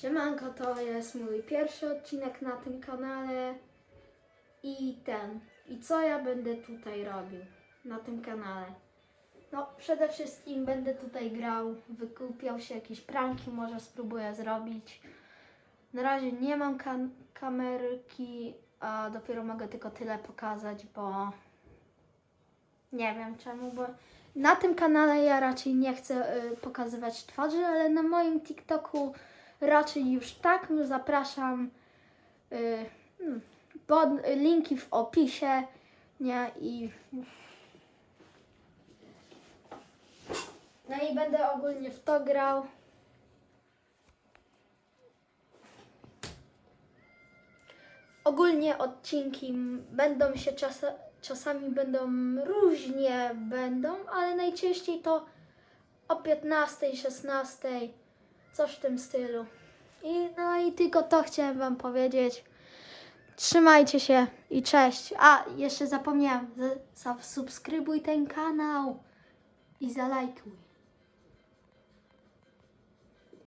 Siemanko, to jest mój pierwszy odcinek na tym kanale i ten. I co ja będę tutaj robił na tym kanale? No, przede wszystkim będę tutaj grał, wykupiał się jakieś pranki, może spróbuję zrobić. Na razie nie mam kan- kamerki, a dopiero mogę tylko tyle pokazać, bo nie wiem czemu, bo na tym kanale ja raczej nie chcę y, pokazywać twarzy, ale na moim TikToku raczej już tak. No, zapraszam. Y, mm, pod, linki w opisie. Nie i. No i będę ogólnie w to grał. Ogólnie odcinki będą się czas, czasami będą różnie będą, ale najczęściej to o 15, 16, coś w tym stylu. I no i tylko to chciałem wam powiedzieć. Trzymajcie się i cześć. A, jeszcze zapomniałam, zasubskrybuj ten kanał i zalajkuj.